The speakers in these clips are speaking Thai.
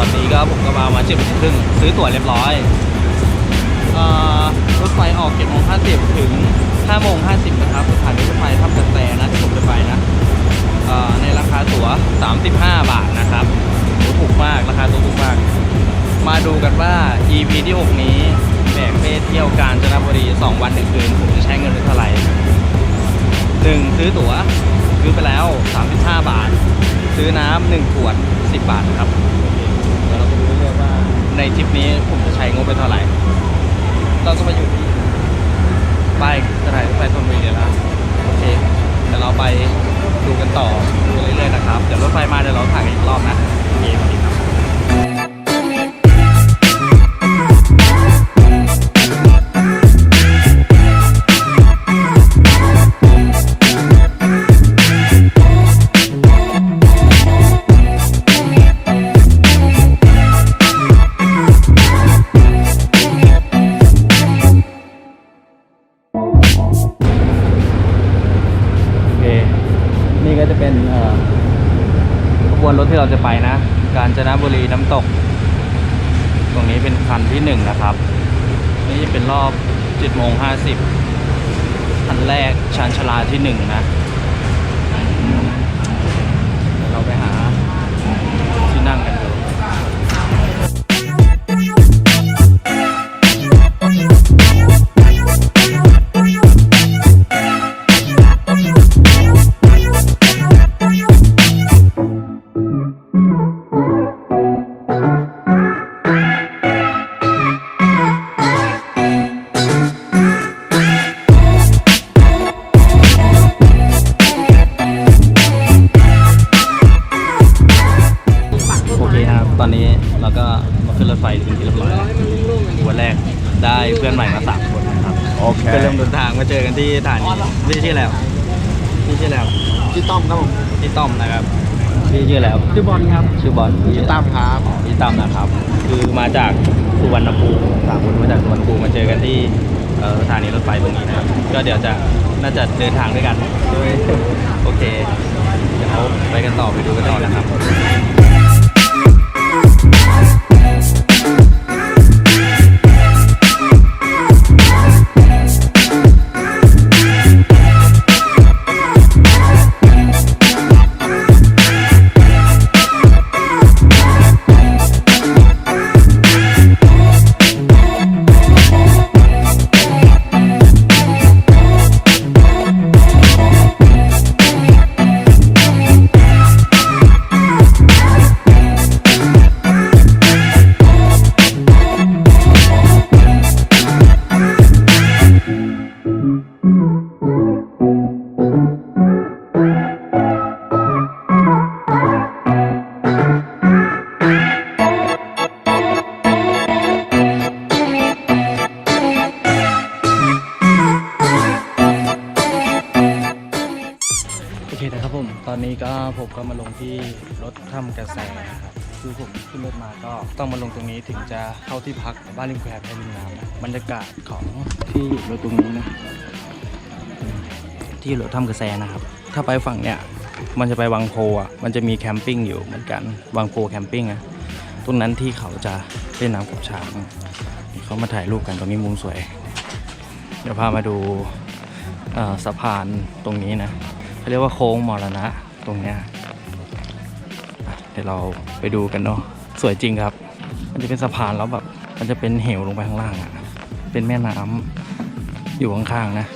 ตอนนี้ก็ผมก็มามา7โมงครึ่งซื้อตั๋วเรียบร้อยรถไฟออก7โมง50ถึง5โมง50นะครับสถานีรถไฟทับกระแสนะที่ผมจะไปนะในราคาตั๋ว35บาทนะครับถูกมากราคาตั๋วถูกมาก มาดูกันว่า EP ที่6นี้แบกเป้เที่ยวกาญจนบุรี2วัน1คืนผมจะใช้เงินเท่าไหร่ 1. ซื้อตั๋วซื้อไปแล้ว 35 บาท ซื้อน้ำ1ขวด 10 บาทครับ เดี๋ยวเราไปดูเรื่อยๆว่าในทริปนี้ผมจะใช้งบไปเท่าไหร่ เราก็มาอยู่ที่ป้ายสถานีรถไฟธนบุรีแล้ว โอเค เดี๋ยวเราไปดูกันต่อดูเรื่อยๆนะครับ เดี๋ยวรถไฟมาเดี๋ยวเราถ่ายกันอีกรอบนะโอเค ที่หนึ่งนะ ชื่อแล้วชื่อบอลครับ ชื่อบอลพี่ตั้มครับพี่ตั้มนะครับ คือมาจากสุวรรณภูมิสามคนมาจากสุวรรณภูมิมาเจอกันที่เอ่อสถานีรถไฟตรงนี้นะครับ ก็เดี๋ยวจะน่าจะเดินทางด้วยกันด้วยโอเค เดี๋ยวไปกันต่อไปดูกันต่อนะครับ ที่พักบ้านริมแควแพริมน้ำนะบรรยากาศของที่รถตรงนี้นะ ที่รถถ้ำกระแสนะครับ ถ้าไปฝั่งเนี้ยมันจะไปวังโพอะมันจะมีแคมปิ้งอยู่เหมือนกันวังโพแคมปิ้งอะตรงนั้นที่เขาจะเล่นน้ำกับช้างเขามาถ่ายรูปกันตรงนี้มุมสวย เดี๋ยวพามาดูเอ่อสะพานตรงนี้นะเขาเรียกว่าโค้งมรณะตรงเนี้ยอะเดี๋ยวเราไปดูกันเนาะสวยจริงครับ มันจะเป็นสะพานแล้วแบบ มันจะเป็นเหวลงไปข้างล่างอะ่ะ เป็นแม่น้ำอยู่ข้างๆนะ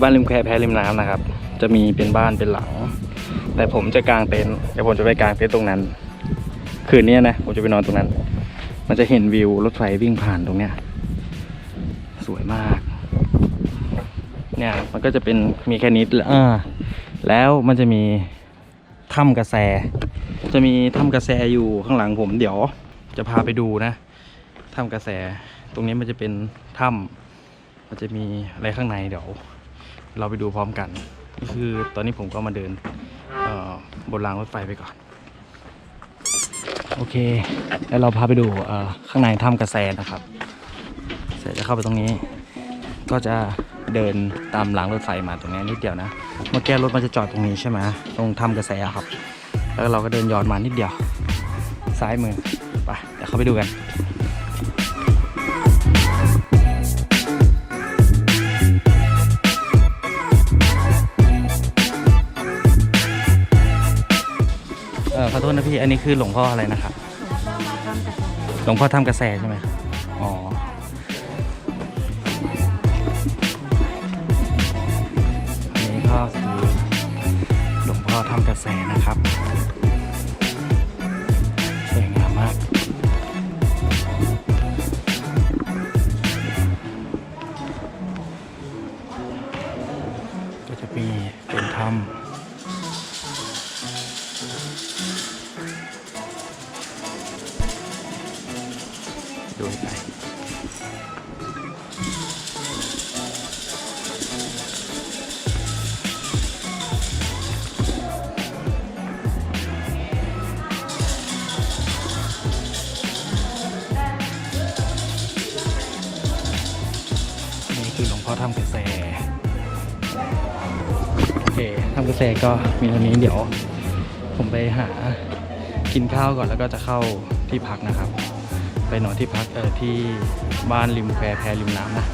บ้านริมแควแพริมน้ำนะครับ จะมีเป็นบ้านเป็นหลัง แต่ผมจะกางเต็นท์เดี๋ยวผมจะไปกางเต็นท์ตรงนั้น คืนนี้นะผมจะไปนอนตรงนั้น มันจะเห็นวิวรถไฟวิ่งผ่านตรงเนี้ยสวยมาก เนี่ยมันก็จะเป็นมีแค่นี้แหละอ่าแล้วมันจะมีถ้ำกระแส จะมีถ้ำกระแสอยู่ข้างหลังผม เดี๋ยวจะพาไปดูนะถ้ำกระแส ตรงนี้มันจะเป็นถ้ำมันจะมีอะไรข้างในเดี๋ยว เราไปดูพร้อมกันนี่คือตอนนี้ผมก็มาเดินบนรางรถไฟไปก่อน โอเค แล้วเราพาไปดูข้างในถ้ำกระแสนะครับ เสร็จจะเข้าไปตรงนี้ ก็จะเดินตามรางรถไฟมาตรงนี้นิดเดียวนะ เมื่อกี้รถมันจะจอดตรงนี้ใช่ไหมตรงถ้ำกระแสอะครับ แล้วเราก็เดินย้อนมานิดเดียว ซ้ายมือ ไป เดี๋ยวเข้าไปดูกัน พี่ อันนี้คือหลวงพ่ออะไรนะครับ หลวงพ่อทำกระแสใช่ไหมครับ อ๋อ อันนี้ก็คือหลวงพ่อทำกระแสนะครับ สวยงามมาก ก็จะมีเป็นถ้ำ ก็มีเท่านี้เดี๋ยว ผมไปหากินข้าวก่อนแล้วก็จะเข้าที่พักนะครับ ไปนอนที่พักเออที่บ้านริมแพแพริมน้ำนะ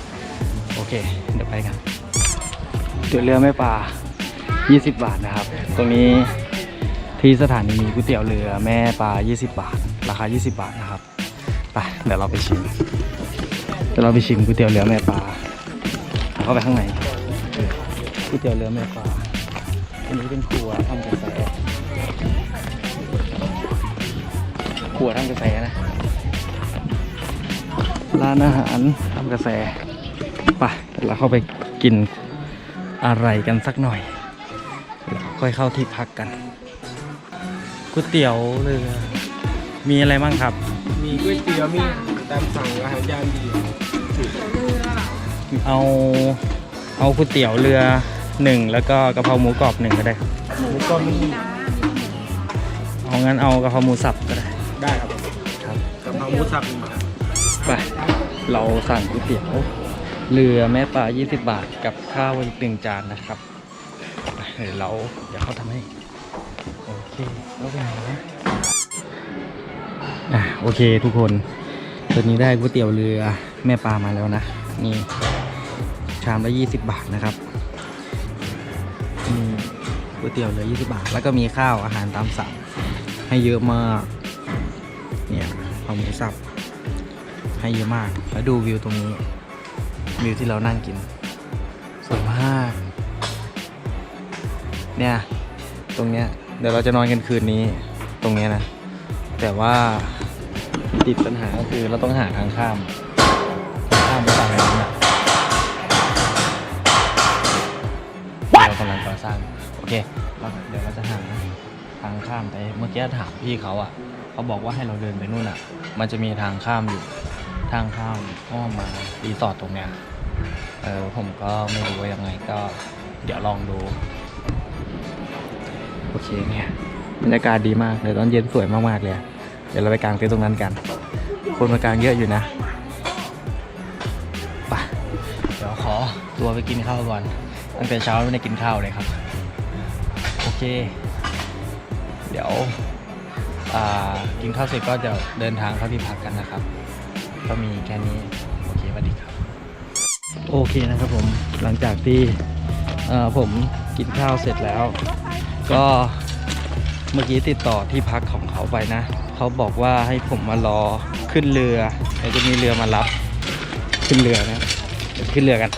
โอเค เดี๋ยวไปกันเดี๋ยวเรือแม่ปลา20 บาทนะครับ ตรงนี้ที่สถานีมีก๋วยเตี๋ยวเรือแม่ปลา 20 บาท ราคา 20 บาทนะครับไปเดี๋ยวเราไปชิมเดี๋ยวเราไปชิมก๋วยเตี๋ยวเรือแม่ปลาเข้าไปข้างในก๋วยเตี๋ยวเรือแม่ปลา นนี้เป็นครัวทำกาแฟครัวทำกาแฟนะ ร้านอาหารทำกาแฟไปเดี๋ยวเราเข้าไปกินอะไรกันสักหน่อยแล้วค่อยเข้าที่พักกันก๋วยเตี๋ยวเรือมีอะไรบ้างครับ มีก๋วยเตี๋ยวมีตามสั่งอาหารยามดีเอาเอาก๋วยเตี๋ยวเรือ หนึ่งแล้วก็กะเพราหมูกรอบหนึ่งก็ได้ครับหมูก็มีเอางั้นเอากะเพราหมูสับก็ได้ได้ครับครับกะเพราหมูสับมีครับไปเราสั่งก๋วยเตี๋ยวเรือแม่ปลา 20 บาทกับข้าวอีกหนึ่งจานนะครับไปเดี๋ยวเราเดี๋ยวเขาทำให้ โอเคแล้วไปไหนนะอะโอเคทุกคนตอนนี้ได้ก๋วยเตี๋ยวเรือแม่ปลามาแล้วนะ นี่ชามละ 20 บาทนะครับนี่ ก๋วยเตี๋ยวเรือ 20 บาท แล้วก็มีข้าวอาหารตามสั่งให้เยอะมาก เนี่ยเอาหมูสับ ให้เยอะมาก แล้วดูวิวตรงนี้ วิวที่เรานั่งกิน สวยมาก เนี่ย ตรงเนี้ย เดี๋ยวเราจะนอนกันคืนนี้ ตรงเนี้ยนะ แต่ว่าติดปัญหาก็คือเราต้องหาทางข้าม ข้ามไปเมื่อกี้ถามพี่เขาอะเขาบอกว่าให้เราเดินไปนู่นอะ มันจะมีทางข้ามอยู่ ทางข้ามอ้อมมารีสอร์ทตรงเนี้ยเออผมก็ไม่รู้ว่ายังไงก็ เดี๋ยวลองดูโอเคเนี่ยบรรยากาศดีมากเดี๋ยตอนเย็นสวยมากๆเลย เดี๋ยวเราไปกางเต็นท์ตรงนั้นกัน คนมากางเยอะอยู่นะไปเดี๋ยวขอตัวไปกินข้าวก่อนตั้งแต่เช้าไม่ได้กินข้าวเลยครับ โอเค เดี๋ยวกินข้าวเสร็จก็จะเดินทางเข้าที่พักกันนะครับ ก็มีแค่นี้ โอเคสวัสดีครับ โอเคนะครับผมหลังจากที่ผมกินข้าวเสร็จแล้ว ก็เมื่อกี้ติดต่อที่พักของเขาไปนะ เขาบอกว่าให้ผมมารอขึ้นเรือเดี๋ยวจะมีเรือมารับ ขึ้นเรือนะขึ้นเรือกัน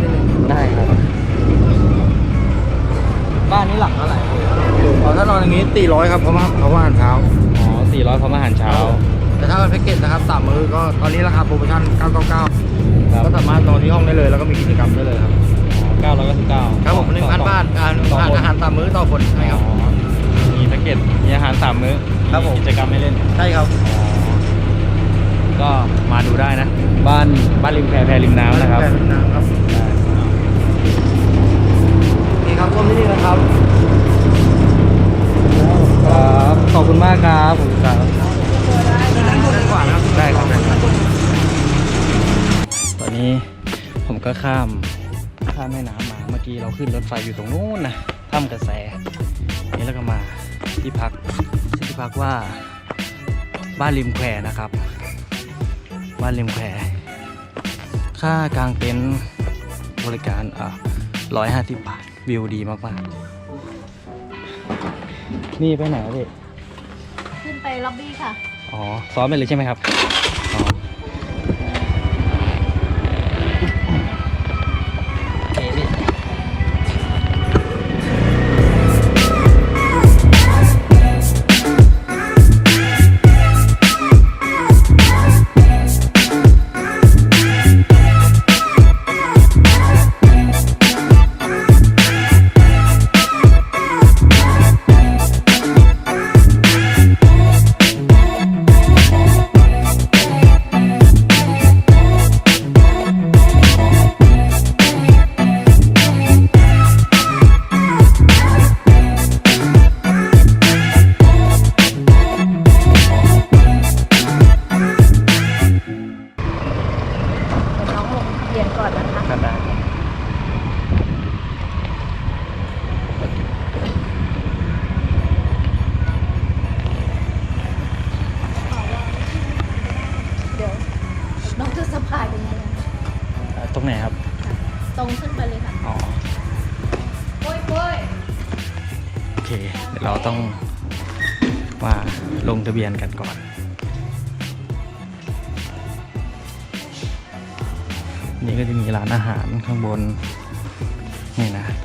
เดนเตอร์นิดนึงได้ครับ บ้านนี้หลังเท่าไหร่อ๋อถ้านอนอย่างนี้ตีร้อยครับเพราะว่าเพราะว่าอาหารเช้า อ๋อสี่ร้อยพร้อมอาหารเช้า แต่ถ้าเป็นแพ็กเกจนะครับสามมื้อก็ตอนนี้ราคาโปรโมชั่น999ครับก็สามารถนอนที่ห้องได้เลย แล้วก็มีกิจกรรมได้เลยครับ เก้าร้อยเก้าสิบเก้าครับผมหนึ่งพันบาทอาหารต่อคนอาหารสามมื้อต่อคนใช่ครับอ๋อมีแพ็กเกจมีอาหารสามมื้อครับผม กิจกรรมให้เล่น ใช่ครับก็มาดูได้นะ บ้านบ้านริมแพแพริมน้ำนะครับ แปดน้ำครับนี่ครับ ต้มที่นี่นะครับครับขอบคุณมากครับขอบคุณครับด้ครับได้ครับตอนนี้ผมก็ข้ามข้ามแม่น้ำมาเมื่อกี้เราขึ้นรถไฟอยู่ตรงนู้นนะถ้ำกระแสนี่แล้วก็มาที่พักที่พักว่าบ้านริมแควนะครับ บ้านริมแควค่ากลางเต็นท์บริการอะร้อยห้าสิบบาท วิวดีมากๆ นี่ไปไหนครับพี่ ขึ้นไปล็อบบี้ค่ะ อ๋อ ซ้อนไปเลยใช่ไหมครับ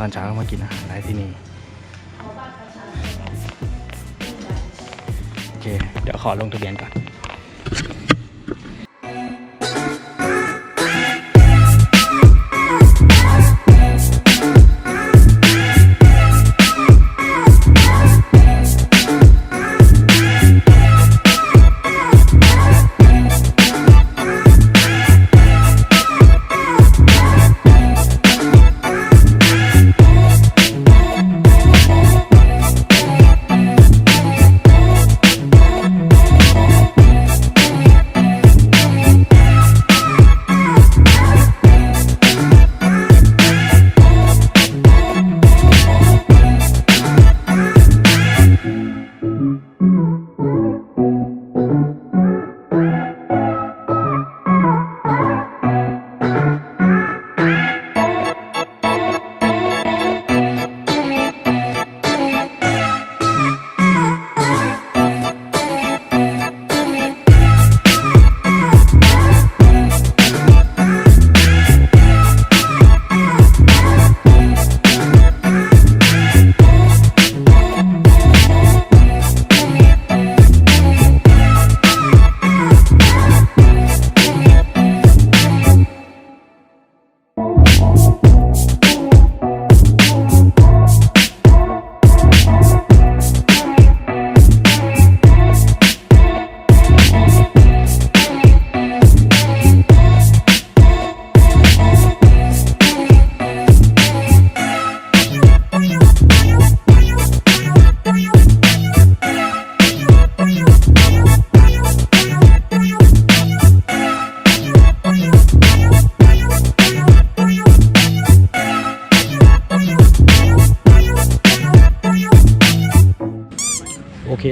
อนเช้าก็มากินอาหารได้ที่นี่ โอเค เดี๋ยวขอลงทะเบียนก่อน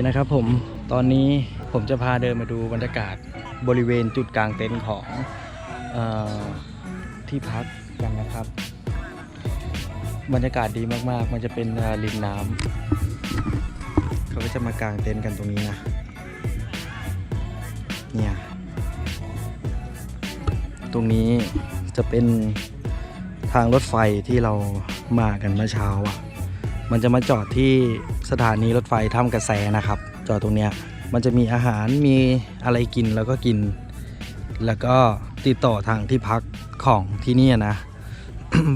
นะครับผมตอนนี้ผมจะพาเดินมาดูบรรยากาศบริเวณจุดกลางเต็นท์ของออที่พักกันนะครับ บรรยากาศดีมากๆ มันจะเป็นริมน้ำเขาก็จะมากางเต็นท์กันตรงนี้นะเนี่ยตรงนี้จะเป็นทางรถไฟที่เรามากันเมื่อเช้าอะ มันจะมาจอดที่ สถานีรถไฟถ้ำกระแสนะครับ จอดตรงเนี้ยมันจะมีอาหารมีอะไรกินแล้วก็กิน แล้วก็ติดต่อทางที่พักของที่นี่นะ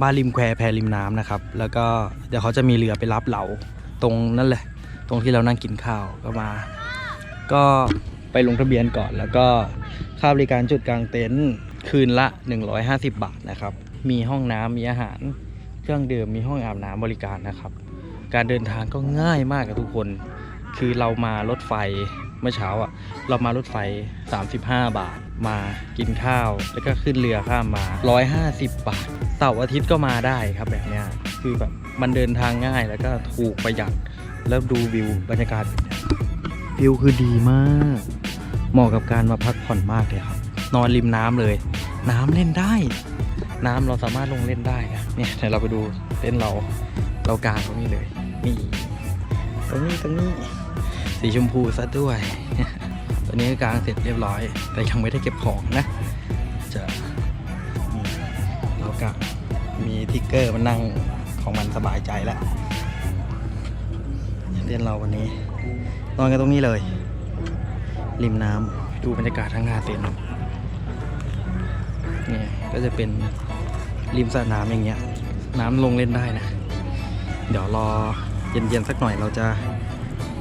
บ้านริมแควแพริมน้ำนะครับ แล้วก็เดี๋ยวเขาจะมีเรือไปรับเราตรงนั่นแหละ ตรงที่เรานั่งกินข้าวก็มา ก็ไปลงทะเบียนก่อน แล้วก็ค่าบริการจุดกลางเต็นท์คืนละ 150 บาทนะครับ มีห้องน้ำมีอาหาร เครื่องดื่มมีห้องอาบน้ำบริการนะครับ การเดินทางก็ง่ายมากกับทุกคน คือเรามารถไฟเมื่อเช้าอะ เรามารถไฟ 35 บาทมากินข้าว แล้วก็ขึ้นเรือข้ามมา 150 บาทเสาร์อาทิตย์ก็มาได้ครับแบบเนี้ยคือแบบมันเดินทางง่ายแล้วก็ถูกประหยัดแล้วดูวิวบรรยากาศวิวคือดีมาก เหมาะกับการมาพักผ่อนมากเลยครับ นอนริมน้ำเลย น้ำเล่นได้ น้ำเราสามารถลงเล่นได้นะเนี่ยเดี๋ยวเราไปดูเต้นเรา เรากางตรงนี้เลย นี่ ตรงนี้ตรงนี้ สีชมพูซะด้วย ตอนนี้กางเสร็จเรียบร้อย แต่ยังไม่ได้เก็บของนะ จะเรากะมีทิกเกอร์มานั่งของมันสบายใจแล้วเต้นเราวันนี้ นอนกันตรงนี้เลย ริมน้ำดูบรรยากาศทั้งหน้าเต็นท์เนี่ยก็จะเป็นริมสระน้ำอย่างเงี้ย น้ำลงเล่นได้นะ เดี๋ยวรอเย็นๆสักหน่อยเราจะ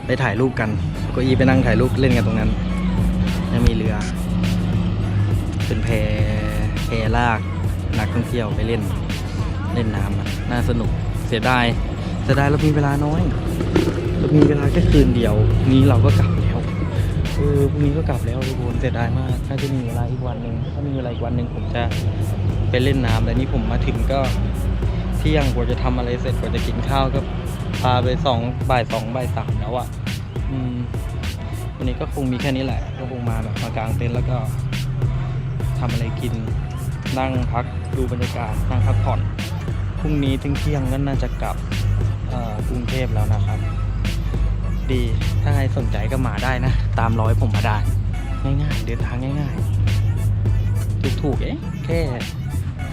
ไปถ่ายรูปกันก็อีไปนั่งถ่ายรูปเล่นกันตรงนั้นยังมีเรือ เป็นแพแพลากนักท่องเที่ยวไปเล่นเล่นน้ำนะน่าสนุกเสียดายเสียดายเรามีเวลาน้อยเรามีเวลาแค่คืนเดียว นี้เราก็กลับแล้วเออพรุ่งนี้ก็กลับแล้วทุกคนเสียดายมากถ้าจะมีเวลาอีกวันหนึ่งถ้ามีเวลาอีกวันหนึ่งผมจะไปเล่นน้ำแต่นี่ผมมาถึงก็ เที่ยงกว่าจะทำอะไรเสร็จกว่าจะกินข้าวก็พาไปสองบ่ายสองบ่ายสามแล้วอะ่ะอืมวันนี้ก็คงมีแค่นี้แหละ ก็คงมาแบบมากางเต็นท์แล้วก็ทำอะไรกินนั่งพักดูบรรยากาศนั่งพักผ่อนพรุ่งนี้ถึงเที่ยงก็น่าจะกลับกรุงเทพแล้วนะครับ ดีถ้าใครสนใจก็มาได้นะ ตามร้อยผมมาได้ ง่ายๆ เดินทางง่าย ๆ ถูกๆเอ๊ะแค่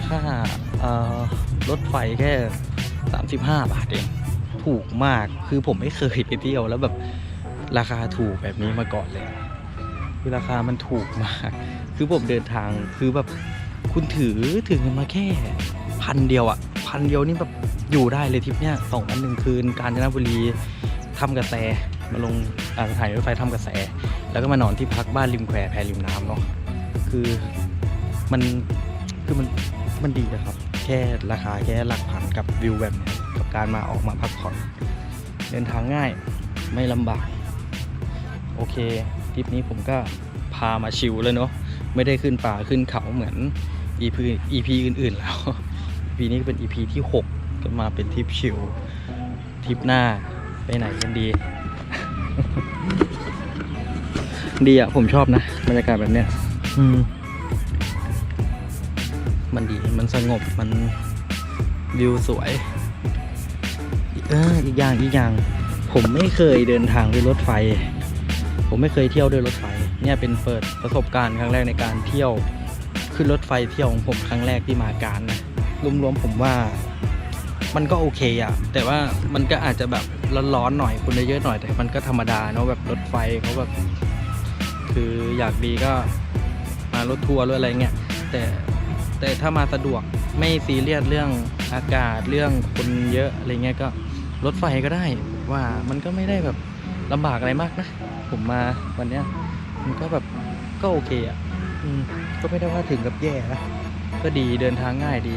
ค่าเอ่อ รถไฟแค่ 35 บาทเอง ถูกมากคือผมไม่เคยไปเที่ยวแล้วแบบราคาถูกแบบนี้มาก่อนเลย คือราคามันถูกมาก คือผมเดินทางคือแบบคุณถือถึงเงินมาแค่พันเดียวอะพันเดียวนี่แบบอยู่ได้เลยทริปเนี้ยสองวันหนึ่งคืน กาญจนบุรีทำกระแสมาลงาสถานีรถไฟทำกระแส แล้วก็มานอนที่พักบ้านริมแควแพริมน้ำเนาะคือมันคือมันมันดีนะครับ แค่ราคาแค่หลักพันกับวิวแบบนี้กับการมาออกมาพักผ่อนเดินทางง่ายไม่ลำบาก โอเคทริปนี้ผมก็พามาชิลเลยเนาะไม่ได้ขึ้นป่าขึ้นเขาเหมือน EP EP อื่นๆแล้ว EP นี้เป็น EP ที่ 6 ก็มาเป็นทริปชิลทริปหน้าไปไหนกันดี ดีอะผมชอบนะบรรยากาศแบบเนี้ยอืม มันดีมันสงบมันวิวสวยเอออีกอย่างอีกอย่าง ผมไม่เคยเดินทางด้วยรถไฟ ผมไม่เคยเที่ยวด้วยรถไฟ เนี่ยเป็นเปิดประสบการณ์ครั้งแรกในการเที่ยวขึ้นรถไฟเที่ยวของผมครั้งแรกที่มาการนะรวมๆผมว่ามันก็โอเคอะแต่ว่ามันก็อาจจะแบบร้อนๆหน่อยคนเยอะๆหน่อย แต่มันก็ธรรมดาเนาะแบบรถไฟเขาแบบคืออยากดีก็มารถทัวร์หรืออะไรเงี้ยแต่ แต่ถ้ามาสะดวกไม่ซีเรียสเรื่องอากาศเรื่องคนเยอะอะไรเงี้ยก็รถไฟก็ได้ว่ามันก็ไม่ได้แบบลำบากอะไรมากนะ ผมมาวันเนี้ยมันก็แบบก็โอเคอะก็ไม่ได้ว่าถึงกับแย่นะก็ดีเดินทางง่ายดี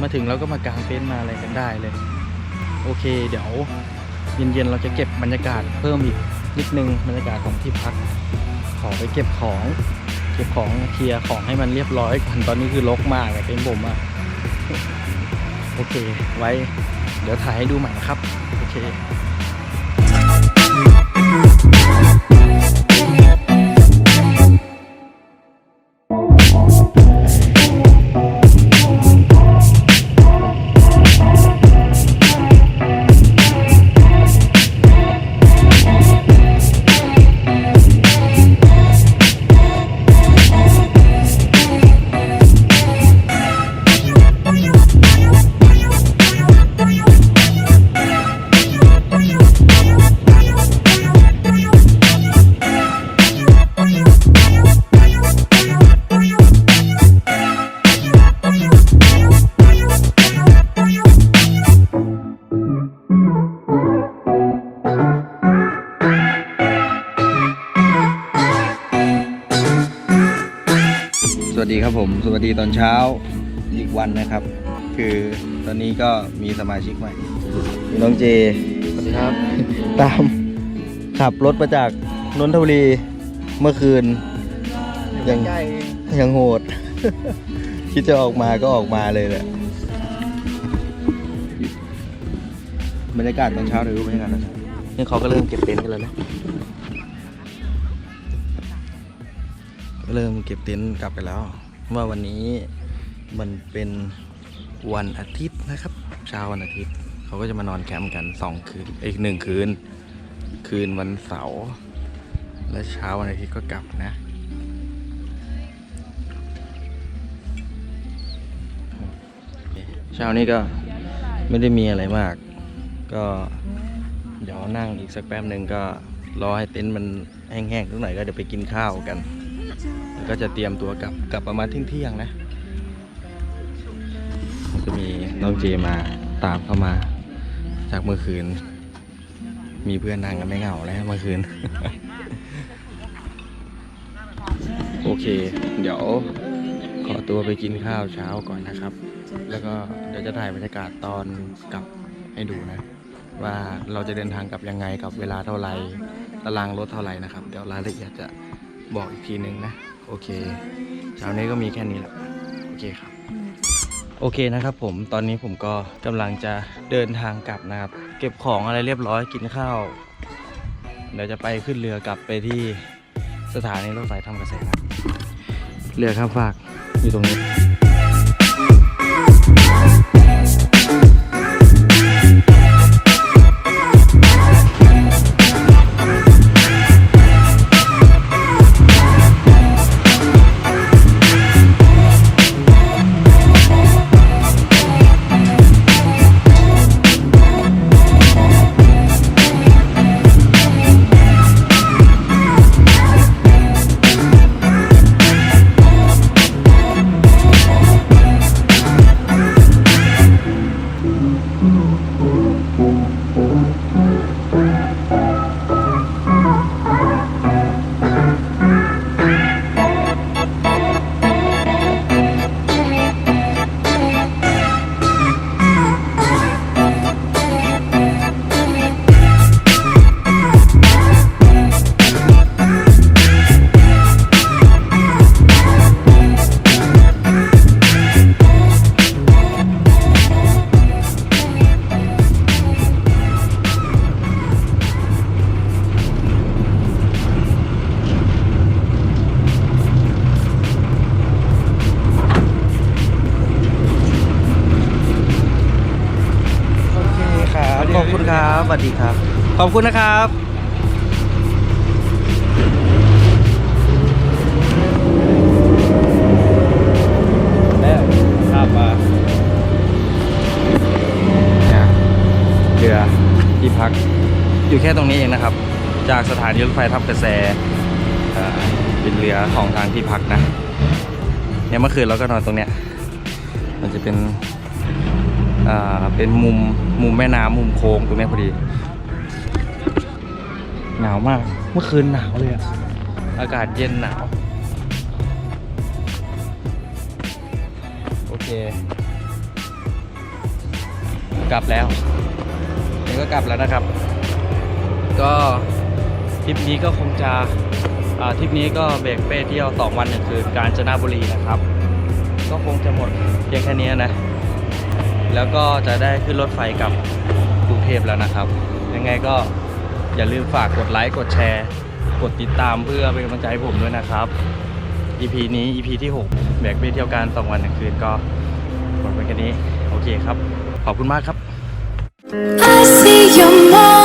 มาถึงเราก็มากางเต็นท์มาอะไรกันได้เลย โอเค เดี๋ยวเย็นๆเราจะเก็บบรรยากาศเพิ่มอีกนิดนึงบรรยากาศของที่พัก ขอไปเก็บของ เก็บของเคลียร์ของให้มันเรียบร้อยก่อนตอนนี้คือรกมากเป็นผมอะโอเค ไว้ เดี๋ยวถ่ายให้ดูใหม่นะครับ โอเค ตอนนี้ก็มีสมาชิกใหม่มีน้องเจสวัสดีครับ ตามขับรถมาจากนนทบุรีเมื่อคืน ยังใหญ่ยังโหด คิดจะออกมาก็ออกมาเลยแหละบรรยากาศตอนเช้าหรือบรรยากาศตอนเช้านี่เขาก็เริ่มเก็บเต็นท์กันแล้วนะก็เริ่มเก็บเต็นท์กลับกันแล้วว่าวันนี้มันเป็น วันอาทิตย์นะครับ เช้าวันอาทิตย์เขาก็จะมานอนแคมป์กันสองคืนอีกหนึ่งคืน คืนวันเสาร์และเช้าวันอาทิตย์ก็กลับนะเช้านี้ก็ไม่ได้มีอะไรมาก ก็เดี๋ยวนั่งอีกสักแป๊บหนึ่งก็รอให้เต็นท์มันแห้งๆสักหน่อยก็เดี๋ยวไปกินข้าวกัน แล้วก็จะเตรียมตัวกลับกลับประมาณเที่ยงๆนะ ก็มีน้องเจมาตามเข้ามา จากเมื่อคืน มีเพื่อนนั่งกันไม่เหงาแล้วเมื่อคืน โอเค เดี๋ยวขอตัวไปกินข้าวเช้าก่อนนะครับ แล้วก็เดี๋ยวจะถ่ายบรรยากาศตอนกลับให้ดูนะ ว่าเราจะเดินทางกลับยังไงกับเวลาเท่าไหร่ตารางรถเท่าไหร่นะครับ เดี๋ยวรายละเอียดจะบอกอีกทีนึงนะ โอเค เช้านี้ก็มีแค่นี้แหละ โอเคครับ โอเคนะครับผมตอนนี้ผมก็กำลังจะเดินทางกลับนะครับ เก็บของอะไรเรียบร้อยกินข้าวเดี๋ยวจะไปขึ้นเรือกลับไปที่สถานีรถไฟทำเกษตรนะเรือข้ามฟากอยู่ตรงนี้ วัสดีครับ ขอบคุณนะครับแล้วข้ามมาเนี่ยเรือที่พักอยู่แค่ตรงนี้เองนะครับ จากสถานีรถไฟทับกระแสเป็นเรือของทางที่พักนะเนี่ยเมื่อคืนเราก็นอนตรงเนี้ยมันจะเป็นอ่าเป็นมุมมุมแม่น้ำมุมโค้งตรงนี้พอดี หนาวมาก เมื่อคืนหนาวเลยอะอากาศเย็นหนาว โอเค กลับแล้วนี่ก็กลับแล้วนะครับ ก็ทริปนี้ก็คงจะอ่าทริปนี้ก็เบรกเป้เที่ยวสองวันหนึ่งคืนกาญจนบุรีนะครับ ก็คงจะหมดเพียงแค่นี้นะ แล้วก็จะได้ขึ้นรถไฟกลับกรุงเทพแล้วนะครับ ยังไงก็ อย่าลืมฝากกดไลค์กดแชร์ กดติดตามเพื่อเป็นกำลังใจให้ผมด้วยนะครับ EP นี้ EP ที่ 6 แบกไปเที่ยวกัน2วันหนึ่งคืนก็หมดไปแค่นี้ โอเคครับ ขอบคุณมากครับ I see your.